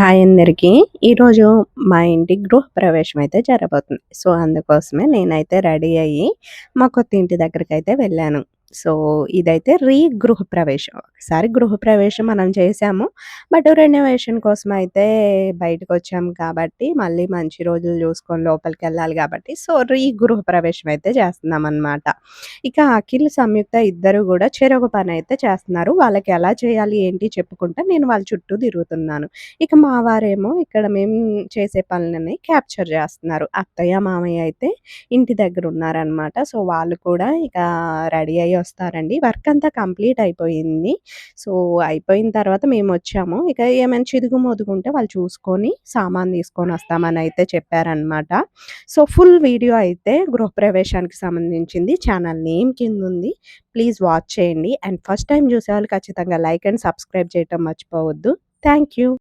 Hi అందరికీ. ఈరోజు మా ఇంటి గృహప్రవేశం అయితే జరగబోతుంది సో అందుకోసమే నేనైతే రెడీ అయ్యి మా కొత్త ఇంటి దగ్గరికి అయితే వెళ్ళాను. సో ఇదైతే రీ గృహప్రవేశం ఒకసారి గృహప్రవేశం మనం చేసాము. బట్ రెనోవేషన్ కోసం అయితే బయటకు వచ్చాము కాబట్టి మళ్ళీ మంచి రోజులు చూసుకొని లోపలికి వెళ్ళాలి కాబట్టి సో రీ గృహప్రవేశం అయితే చేస్తున్నాం అనమాట ఇక అఖిల్ సంయుక్త ఇద్దరు కూడా చెరొక పని అయితే చేస్తున్నారు. వాళ్ళకి ఎలా చేయాలి ఏంటి చెప్పుకుంటా నేను వాళ్ళ చుట్టూ తిరుగుతున్నాను. ఇక మా వారేమో ఇక్కడ మేము చేసే పనులని క్యాప్చర్ చేస్తున్నారు. అత్తయ్య మామయ్య అయితే ఇంటి దగ్గర ఉన్నారనమాట సో వాళ్ళు కూడా ఇక రెడీ అయ్యి వస్తారండి వర్క్ అంతా కంప్లీట్ అయిపోయింది. సో అయిపోయిన తర్వాత మేము వచ్చాము. ఇక ఏమైనా చిదుగు మొదుగుంటే వాళ్ళు చూసుకొని సామాన్ తీసుకొని వస్తామని అయితే చెప్పారనమాట సో ఫుల్ వీడియో అయితే గృహప్రవేశానికి సంబంధించింది. ఛానల్ నేమ్ కింద ఉంది. ప్లీజ్ వాచ్ చేయండి. అండ్ ఫస్ట్ టైం చూసే వాళ్ళు ఖచ్చితంగా లైక్ అండ్ సబ్స్క్రైబ్ చేయటం మర్చిపోవద్దు. Thank you.